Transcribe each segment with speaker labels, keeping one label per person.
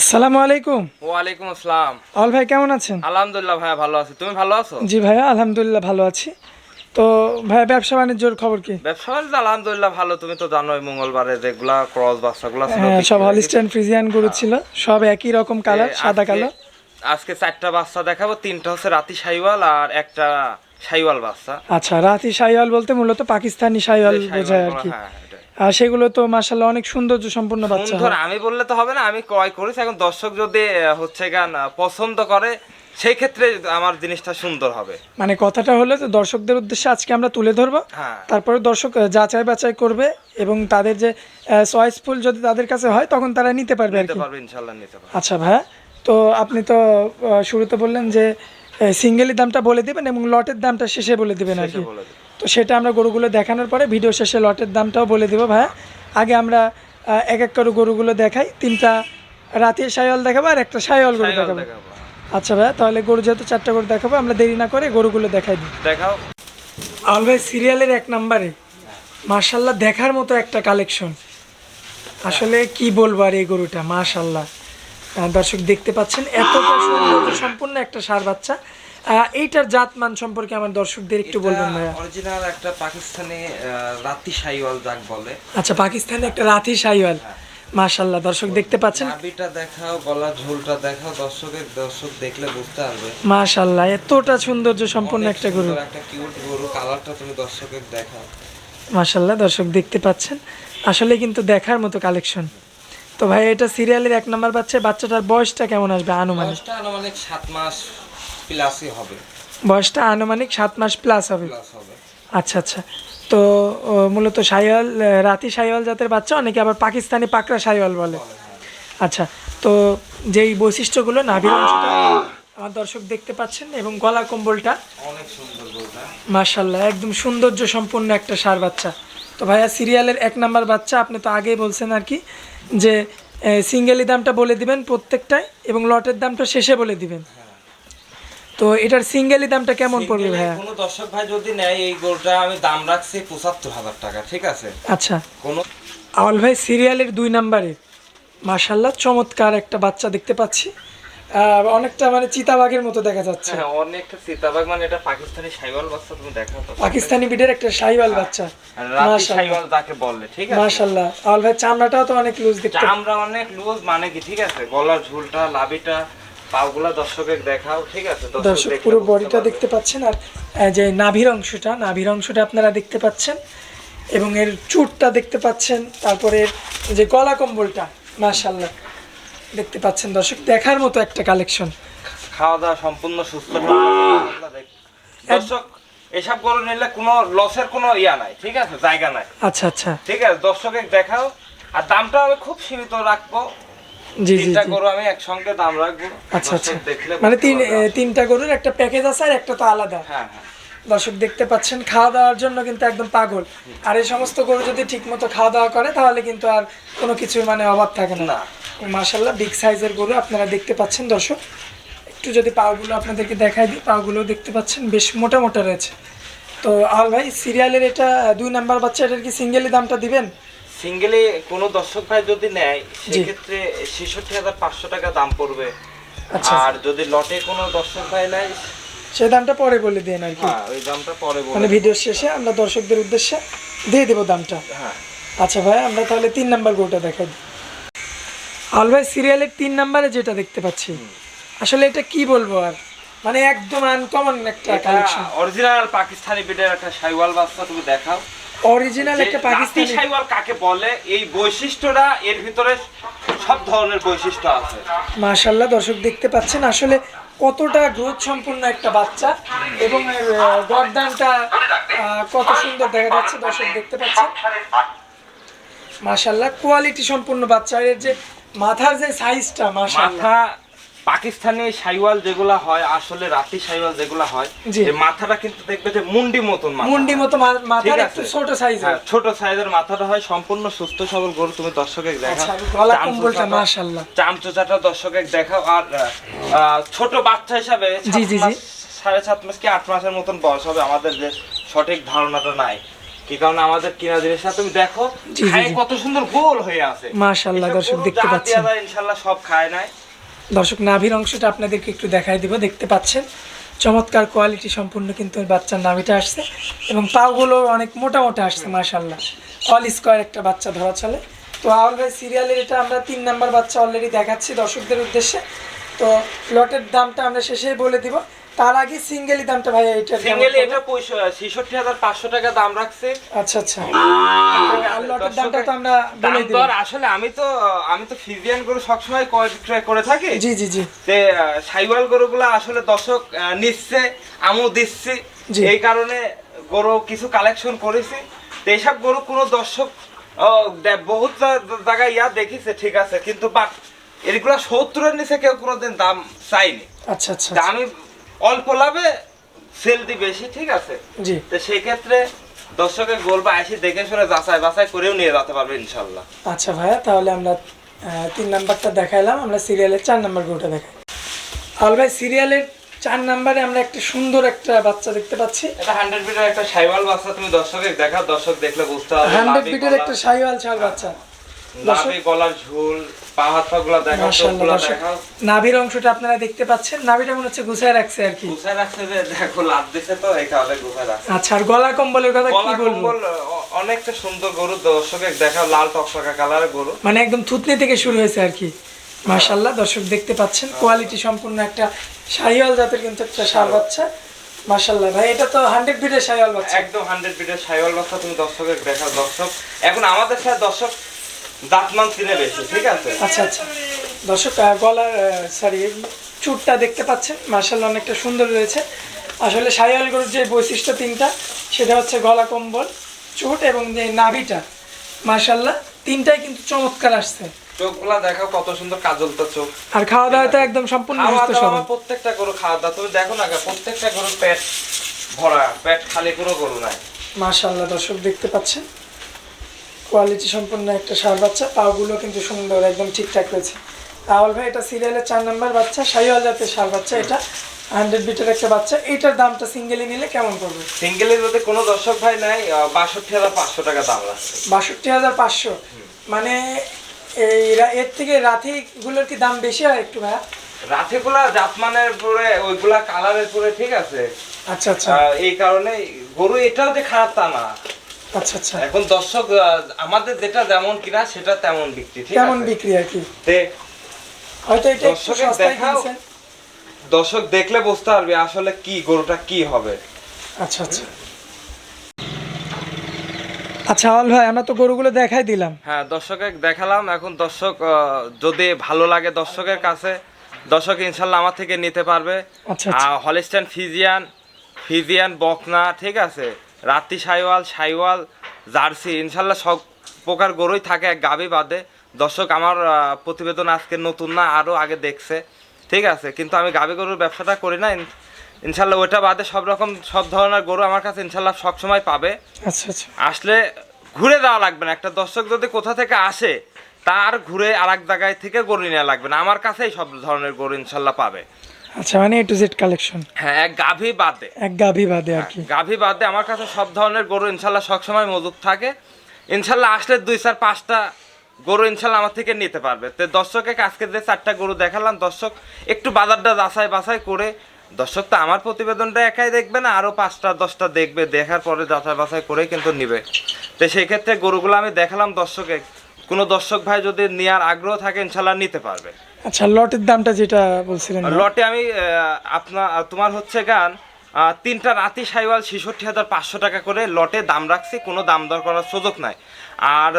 Speaker 1: আসসালামু আলাইকুম।
Speaker 2: ওয়ালাইকুম আসসালাম।
Speaker 1: অল ভাই কেমন আছেন?
Speaker 2: আলহামদুলিল্লাহ ভাইয়া ভালো আছি। তুমি ভালো আছো?
Speaker 1: জি ভাইয়া আলহামদুলিল্লাহ ভালো আছি। তো ভাইয়া ব্যবসা বাণিজ্যর খবর কি?
Speaker 2: ব্যবসা বাণিজ্য আলহামদুলিল্লাহ ভালো তুমি তো জানোই মঙ্গলবারে যেগুলা ক্রস বাচ্চাগুলো ছিল
Speaker 1: হ্যাঁ সব
Speaker 2: হয়ে
Speaker 1: হলিস্টাইন ফ্রিজিয়ান গরু ছিল সব একই রকম কালার সাদা কালো
Speaker 2: আজকে চারটা বাচ্চা দেখাবো তিনটা হচ্ছে রাতি সাইওয়াল আর একটা সাইওয়াল বাচ্চা।
Speaker 1: আচ্ছা রাতি শাইওয়াল বলতে মূলত পাকিস্তানি শাইওয়াল বোঝায় আর কি। সেগুলো তো মার্শাল্লাহ অনেক সৌন্দর্য সম্পূর্ণ বাচ্চা হয়।
Speaker 2: আমি বললে তো হবে না আমি ক্রয় করেছি এখন দর্শক যদি হচ্ছে গান পছন্দ করে সেই ক্ষেত্রে আমার জিনিসটা সুন্দর হবে।
Speaker 1: মানে কথাটা হলো যে দর্শকদের উদ্দেশ্যে আজকে আমরা তুলে ধরবো।
Speaker 2: হ্যাঁ।
Speaker 1: তারপরে দর্শক যাচাই বাছাই করবে এবং তাদের যে চয়েসফুল যদি তাদের কাছে হয় তখন তারা নিতে পারবে
Speaker 2: নিতে পারবে ইনশাল্লাহ নিতে পারবে।
Speaker 1: আচ্ছা ভাইয়া তো আপনি তো শুরুতে বললেন যে সিঙ্গেলি দামটা বলে দিবেন এবং লটের দামটা শেষে বলে দিবেন আর কি। তো সেটা আমরা গরুগুলো দেখানোর পরে ভিডিও শেষে লটের দামটাও বলে দিব ভাইয়া। আগে আমরা এক এক করে গরুগুলো দেখাই। তিনটা রাতে সাইওয়াল দেখাবো আর একটা সাইওয়াল গরু দেখাবো। আচ্ছা ভাইয়া তাহলে গরু যেহেতু চারটা গরু দেখাবো আমরা দেরি না করে গরুগুলো দেখাই দিই।
Speaker 2: দেখাও।
Speaker 1: আল ভাই সিরিয়ালের এক নম্বরে। মার্শাল্লাহ দেখার মতো একটা কালেকশন। আসলে কি বলব আর এই গরুটা মার্শাল্লাহ দর্শক দেখতে পাচ্ছেন এতটা সৌন্দর্য সম্পূর্ণ একটা সার বাচ্চা। এইটার জাতমান সম্পর্কে আমার দর্শকদের একটু বলবেন ভাইয়া।
Speaker 2: অরিজিনাল একটা পাকিস্তানি রাতি শাইওয়াল যাক বলে।
Speaker 1: আচ্ছা পাকিস্তানে একটা রাতি শাইওয়াল মার্শাল্লাহ দর্শক দেখতে পাচ্ছেন?
Speaker 2: নাভিটা দেখাও গলা ঝোলটা দেখাও দর্শকের দর্শক দেখলে বুঝতে পারবে।
Speaker 1: মার্শাল্লাহ এতটা সৌন্দর্য সম্পূর্ণ
Speaker 2: অনেক
Speaker 1: একটা গরু।
Speaker 2: একটা কিউট গরু কালারটা তুমি দর্শকের দেখাও।
Speaker 1: মার্শাল্লাহ দর্শক দেখতে পাচ্ছেন? আসলে কিন্তু দেখার মতো কালেকশন তো ভাই এটা সিরিয়ালের এক নম্বর বাচ্চা বাচ্চাটার বয়সটা কেমন আসবে আনুমানিক?
Speaker 2: বয়সটা আনুমানিক সাত মাস প্লাসই হবে।
Speaker 1: বয়সটা আনুমানিক সাত মাস প্লাস হবে।
Speaker 2: প্লাস হবে।
Speaker 1: আচ্ছা আচ্ছা। তো মূলত সাইওয়াল রাতি সাইওয়াল জাতের বাচ্চা অনেকে আবার পাকিস্তানি পাকড়া সাইওয়াল বলে? আচ্ছা তো যেই বৈশিষ্ট্যগুলো নাভির অংশটা আমার দর্শক দেখতে পাচ্ছেন এবং গলা কম্বলটা
Speaker 2: অনেক সুন্দর
Speaker 1: মার্শাল্লাহ একদম সৌন্দর্য সম্পন্ন একটা সার বাচ্চা। তো ভাইয়া সিরিয়ালের এক নাম্বার বাচ্চা আপনি তো আগেই বলছেন আর কি যে সিঙ্গেলি দামটা বলে দিবেন প্রত্যেকটাই এবং লটের দামটা শেষে বলে দিবেন। তো এটার সিঙ্গেলি দামটা কেমন পড়বে ভাইয়া?
Speaker 2: কোনো দর্শক ভাই যদি নেয় এই গরুটা আমি দাম রাখছি পঁচাত্তর হাজার টাকা ঠিক আছে?
Speaker 1: আচ্ছা।
Speaker 2: কোনো
Speaker 1: আওয়াল ভাই সিরিয়ালের দুই নাম্বারে। মার্শাল্লাহ চমৎকার একটা বাচ্চা দেখতে পাচ্ছি। অনেকটা মানে চিতাবাঘের মতো দেখা যাচ্ছে।
Speaker 2: হ্যাঁ অনেকটা সীতাবাগ মানে এটা পাকিস্তানি সাইওয়াল বাচ্চা তুমি দেখাও তো।
Speaker 1: পাকিস্তানি বিডের একটা বাচ্চা।
Speaker 2: আর রাতি
Speaker 1: মাশাআল্লাহ।
Speaker 2: সাইওয়াল তাকে বললে ঠিক আছে?
Speaker 1: মার্শাল্লাহ আওয়াল ভাই চামড়াটাও তো অনেক লুজ দেখতে।
Speaker 2: চামড়া অনেক লুজ মানে কি ঠিক আছে? গলার ঝুলটা লাভিটা পাগুলা দর্শকের দেখাও ঠিক আছে?
Speaker 1: দর্শক পুরো বডিটা দেখতে পাচ্ছেন আর যে নাভির অংশটা নাভির অংশটা আপনারা দেখতে পাচ্ছেন এবং এর চুটটা দেখতে পাচ্ছেন তারপরে যে গলা কম্বলটা মাশাল্লাহ দেখতে পাচ্ছেন দর্শক দেখার মতো একটা কালেকশন।
Speaker 2: খাওয়া দাওয়া সম্পূর্ণ সুস্থ দর্শক এসব গরু নিলে কোনো লসের কোনো ইয়া নাই ঠিক আছে? জায়গা নাই।
Speaker 1: আচ্ছা আচ্ছা।
Speaker 2: ঠিক আছে দর্শকের দেখাও। আর দামটা আমি খুব সীমিত রাখব।
Speaker 1: জি জি
Speaker 2: তিনটা গরু আমি একসঙ্গে দাম রাখব।
Speaker 1: আচ্ছা আচ্ছা। মানে তিন। তিনটা গরুর একটা প্যাকেজ আছে আর একটা তো আলাদা।
Speaker 2: হ্যাঁ হ্যাঁ।
Speaker 1: দর্শক দেখতে পাচ্ছেন খাওয়া দাওয়ার জন্য কিন্তু একদম পাগল। আর এই সমস্ত গরু যদি ঠিক মতো খাওয়া দাওয়া করে তাহলে কিন্তু আর কোনো কিছুর মানে অভাব থাকে না।
Speaker 2: না।
Speaker 1: বিগ সাইজের গরু আপনারা দেখতে পাচ্ছেন দর্শক। একটু যদি পাগুলো আপনাদেরকে দেখাই দিই পাগুলো দেখতে পাচ্ছেন বেশ মোটা মোটা রয়েছে। তো আল ভাই সিরিয়ালের এটা দুই নাম্বার বাচ্চা এটার কি সিঙ্গেলি দামটা দিবেন?
Speaker 2: সিঙ্গেলে কোনো দর্শক ভাই যদি নেয় সেক্ষেত্রে ছেষট্টি হাজার পাঁচশো টাকা দাম পড়বে।
Speaker 1: আচ্ছা।
Speaker 2: আর যদি লটে কোনো দর্শক ভাই নেয়
Speaker 1: সেই দামটা পরে বলে দিন আর কি।
Speaker 2: হ্যাঁ ওই দামটা পরে
Speaker 1: মানে ভিডিওর শেষে আমরা দর্শকদের উদ্দেশ্যে দিয়ে দেবো দামটা।
Speaker 2: হ্যাঁ।
Speaker 1: আচ্ছা ভাই আমরা তাহলে তিন নাম্বার গরুটা দেখাই আল ভাই সিরিয়ালের তিন নাম্বারে যেটা দেখতে পাচ্ছি। আসলে এটা কি বলব আর? মানে একদম আনকমন একটা কালেকশন
Speaker 2: অরিজিনাল পাকিস্তানি বিটের একটা সাইওয়াল বাচ্চা তুমি দেখাও।
Speaker 1: অরিজিনাল একটা পাকিস্তানি
Speaker 2: রাতি সাইওয়াল কাকে বলে এই বৈশিষ্ট্যটা এর ভিতরে সব ধরনের বৈশিষ্ট্য আছে।
Speaker 1: মাশাল্লাহ দর্শক দেখতে পাচ্ছেন আসলে কতটা গ্রোথ সম্পূর্ণ একটা বাচ্চা এবং গর্দানটা কত সুন্দর দেখা যাচ্ছে দর্শক দেখতে পাচ্ছেন। মাশাল্লাহ কোয়ালিটি সম্পূর্ণ বাচ্চা। এর যে মাথার যে সাইজটা মাশাল্লাহ
Speaker 2: মাথা পাকিস্তানি সাইওয়াল যেগুলা হয় আসলে রাতি সাইওয়াল যেগুলা হয় এই মাথাটা কিন্তু দেখবে যে মুন্ডি মতন
Speaker 1: মুন্ডি মতো মা- মাথার একটু ছোট সাইজের
Speaker 2: হ্যাঁ, ছোট সাইজের মাথাটা হয় সম্পূর্ণ সুস্থ সবল গরু তুমি দর্শকের দেখা
Speaker 1: আচ্ছা গলা কম্বলটা মাশাল্লাহ
Speaker 2: চামচোচাটা দর্শকের দেখাও আর ছোট বাচ্চা হিসাবে
Speaker 1: জি, জি, জি।
Speaker 2: সাড়ে সাত মাস কি আট মাসের মতন বয়স হবে আমাদের যে সঠিক ধারণাটা নাই। কি কারণে আমাদের কিনা জিনিসটা তুমি দেখো। কত সুন্দর গোল হয়ে আছে।
Speaker 1: মাশাআল্লাহ, দর্শক দেখতে পাচ্ছেন।
Speaker 2: ইনশাল্লাহ সব খায় নাই।
Speaker 1: দর্শক, নাভির অংশটা আপনাদেরকে একটু দেখাই দিব, দেখতে পাচ্ছেন। চমৎকার কোয়ালিটি সম্পূর্ণ কিন্তু বাচ্চার নাভিটা আসছে এবং পাগুলো অনেক মোটা মোটা আসছে মার্শাল্লাহ অল স্কোয়ার একটা বাচ্চা ধরা চলে। তো আউল ভাই সিরিয়ালের এটা আমরা তিন নাম্বার বাচ্চা অলরেডি দেখাচ্ছি দর্শকদের উদ্দেশ্যে। তো লটের দামটা আমরা শেষেই বলে দিব। তার আগে সিঙ্গেলি দামটা ভাই এটা
Speaker 2: সিঙ্গেলি এটা ছেষট্টি হাজার পাঁচশো টাকা দাম রাখছে।
Speaker 1: আচ্ছা আচ্ছা। আর লটের দামটা তো আমরা বলে দিব
Speaker 2: আসলে আমি তো আমি তো ফিজিয়ান গরু সবসময় ক্রয় বিক্রয় করে থাকি।
Speaker 1: জি জি জি।
Speaker 2: তে সাইওয়াল গরুগুলো আসলে দর্শক নিচ্ছে আমিও দিচ্ছি। এই কারণে গরু কিছু কালেকশন করেছি। তো এইসব গরু কোনো দর্শক বহুত জায়গায় ইয়া দেখিছে ঠিক আছে। কিন্তু বাট এগুলো সত্তরের নিচে কেউ কোনোদিন দাম চাইনি
Speaker 1: আচ্ছা আচ্ছা।
Speaker 2: আমি অল্প লাভে সেল দি বেশি ঠিক আছে।
Speaker 1: জি।
Speaker 2: তো সেই ক্ষেত্রে দর্শকের বলব আসি দেখে শুনে যাচাই বাছাই করেও নিয়ে যেতে পারবে ইনশাল্লাহ।
Speaker 1: আচ্ছা ভাইয়া তাহলে আমরা তিন নাম্বারটা দেখাইলাম আমরা সিরিয়ালের চার নাম্বার গরুটা দেখাই। আল ভাই সিরিয়ালের চার নাম্বারে আমরা একটা সুন্দর একটা বাচ্চা দেখতে পাচ্ছি।
Speaker 2: এটা হান্ড্রেড বিটের একটা সাইওয়াল বাচ্চা তুমি দর্শকের দেখাও দর্শক দেখলে বুঝতে পারবে
Speaker 1: হান্ড্রেড
Speaker 2: লাভি
Speaker 1: বিটের একটা সাইওয়াল ছাড় বাচ্চা।
Speaker 2: লাভি গলার ঝুল
Speaker 1: নাভির অংশটা আপনারা দেখতে পাচ্ছেন নাভিটা মনে হচ্ছে গুছায় রাখছে আর কি।
Speaker 2: গুছায় রাখছে যে দেখো লাভ দিছে তো এই কারণে গুছায় রাখছে।
Speaker 1: আচ্ছা আর গলা কম্বলের কথা কি বলব?
Speaker 2: অনেকটা সুন্দর গরু দর্শকের দেখাও লাল টকটকা কালারের গরু।
Speaker 1: মানে একদম থুতনি থেকে শুরু হয়েছে আর কি। মাশাল্লাহ দর্শক দেখতে পাচ্ছেন কোয়ালিটি সম্পূর্ণ একটা শাহিওয়াল জাতের কিন্তু একটা সার বাচ্চা। মাশাল্লাহ ভাই এটা তো হান্ড্রেড বিটের শাহিওয়াল বাচ্চা।
Speaker 2: একদম হান্ড্রেড বিটের সাইওয়াল বাচ্চা তুমি দর্শকের দেখাও দর্শক। এখন আমাদের সাথে দর্শক দাঁতমান চিনে বেশি ঠিক আছে?
Speaker 1: আচ্ছা আচ্ছা। দর্শক গলার সরি চুটটা দেখতে পাচ্ছেন। মার্শাল্লাহ অনেকটা সুন্দর রয়েছে। আসলে সাইয়াল গরুর যে বৈশিষ্ট্য তিনটা সেটা হচ্ছে গলা কম্বল চুট এবং যে নাভিটা। মার্শাল্লাহ তিনটাই কিন্তু চমৎকার আসছে।
Speaker 2: চোখগুলা দেখাও কত সুন্দর কাজল তো চোখ।
Speaker 1: আর খাওয়া দাওয়া তো একদম সম্পূর্ণ সুস্থ সবল।
Speaker 2: প্রত্যেকটা গরু খাওয়া দাওয়া তুমি দেখো না প্রত্যেকটা গরুর পেট ভরা পেট খালি কোনো গরু নাই।
Speaker 1: মার্শাল্লাহ দর্শক দেখতে পাচ্ছেন। কোয়ালিটি সম্পূর্ণ একটা সার বাচ্চা পাগুলো কিন্তু সুন্দর একদম ঠিকঠাক রয়েছে। রাহুল ভাই এটা সিরিয়ালের চার নাম্বার বাচ্চা সাইওয়াল জাতের সার বাচ্চা এটা হান্ড্রেড বিটের একটা বাচ্চা। এটার দামটা সিঙ্গেলি নিলে কেমন পড়বে?
Speaker 2: সিঙ্গেলের মধ্যে কোনো দর্শক ভাই নাই বাষট্টি হাজার পাঁচশো টাকা দাম লাগছে
Speaker 1: বাষট্টি হাজার পাঁচশো? মানে এই এর থেকে রাথিগুলোর কি দাম বেশি হয় একটু ভাইয়া?
Speaker 2: রাথেগুলা জাতমানের পরে ওইগুলা কালারের পরে ঠিক আছে।
Speaker 1: আচ্ছা আচ্ছা।
Speaker 2: এই কারণে গরু এটাও যে খারাপ তা না।
Speaker 1: আচ্ছা আচ্ছা।
Speaker 2: এখন দর্শক আমাদের যেটা যেমন কিনা সেটা তেমন বিক্রি ঠিক
Speaker 1: কেমন বিক্রি আর কি। হয়তো এটা
Speaker 2: দর্শকের।
Speaker 1: কিনছেন।
Speaker 2: দর্শক দেখলে বুঝতে পারবে আসলে কি গরুটা কি হবে।
Speaker 1: আচ্ছা আচ্ছা। আচ্ছা আওয়াল ভাই আমরা তো গরুগুলো দেখাই দিলাম।
Speaker 2: হ্যাঁ দর্শকে দেখালাম। এখন দর্শক যদি ভালো লাগে দর্শকের কাছে দর্শক ইনশাল্লাহ আমার থেকে নিতে পারবে।
Speaker 1: আচ্ছা আচ্ছা।
Speaker 2: হলিস্টান ফিজিয়ান ফিজিয়ান বকনা ঠিক আছে? রাত্রি সাইওয়াল সাইওয়াল জার্সি ইনশাল্লাহ সব প্রকার গরুই থাকে এক গাবি বাদে। দর্শক আমার প্রতিবেদন আজকে নতুন না আরও আগে দেখছে। ঠিক আছে কিন্তু আমি গাবি গরুর ব্যবসাটা করি না ইনশাল্লাহ ওইটা বাদে সব রকম সব ধরনের গরু আমার কাছে ইনশাল্লাহ সবসময় পাবে।
Speaker 1: আচ্ছা আচ্ছা।
Speaker 2: আসলে ঘুরে দেওয়া লাগবে না একটা দর্শক যদি কোথা থেকে আসে তার ঘুরে আর এক জায়গায় থেকে গরু নেওয়া লাগবে না। আমার কাছেই সব ধরনের গরু ইনশাল্লাহ পাবে।
Speaker 1: আচ্ছা মানে এ টু জেড কালেকশন
Speaker 2: হ্যাঁ এক গাভী বাদে।
Speaker 1: এক গাভি বাদে আর কি।
Speaker 2: গাভী বাদে। আমার কাছে সব ধরনের গরু ইনশাল্লাহ সবসময় মজুদ থাকে। ইনশাল্লাহ আসলে দুই চার পাঁচটা গরু ইনশাল্লাহ আমার থেকে নিতে পারবে। তো দর্শকে আজকে যে চারটা গরু দেখালাম দর্শক একটু বাজারটা যাচাই বাছাই করে দর্শক তো আমার প্রতিবেদনটা একাই দেখবে না আরও পাঁচটা দশটা দেখবে দেখার পরে যাচাই বাছাই করে কিন্তু নিবে। তো সেই ক্ষেত্রে গরুগুলো আমি দেখালাম দর্শকে। কোনো দর্শক ভাই যদি নেওয়ার আগ্রহ থাকে ইনশাল্লাহ নিতে পারবে।
Speaker 1: আচ্ছা লটের দামটা যেটা বলছিলেন
Speaker 2: লটে আমি আপনার তোমার হচ্ছে গান তিনটা রাতি সাইওয়াল ছেষট্টি হাজার পাঁচশো টাকা করে লটে দাম রাখছি কোনো দাম দর করার সুযোগ নাই। আর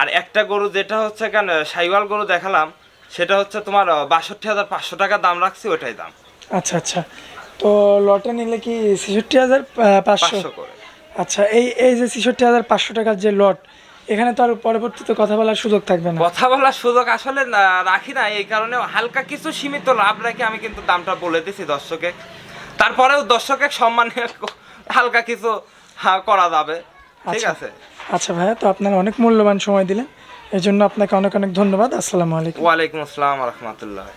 Speaker 2: আর একটা গরু যেটা হচ্ছে গান সাইওয়াল গরু দেখালাম সেটা হচ্ছে তোমার বাষট্টি হাজার পাঁচশো টাকা দাম রাখছি ওটাই দাম।
Speaker 1: আচ্ছা আচ্ছা। তো লটে নিলে কি ছেষট্টি হাজার পাঁচশো
Speaker 2: করে।
Speaker 1: আচ্ছা এই এই যে ছেষট্টি হাজার পাঁচশো টাকার যে লট এখানে তো আর পরবর্তীতে কথা বলার সুযোগ থাকবে না।
Speaker 2: কথা বলার সুযোগ আসলে রাখি না। এই কারণে হালকা কিছু সীমিত লাভ রেখে আমি কিন্তু দামটা বলে দিছি দর্শকে তারপরেও দর্শকের সম্মানে হালকা কিছু করা যাবে। ঠিক
Speaker 1: আচ্ছা।
Speaker 2: আছে?
Speaker 1: আচ্ছা ভাইয়া তো আপনার অনেক মূল্যবান সময় দিলেন। এই জন্য আপনাকে অনেক অনেক ধন্যবাদ। আসসালামু আলাইকুম।
Speaker 2: ওয়ালাইকুম আসসালাম রহমতুল্লাহ।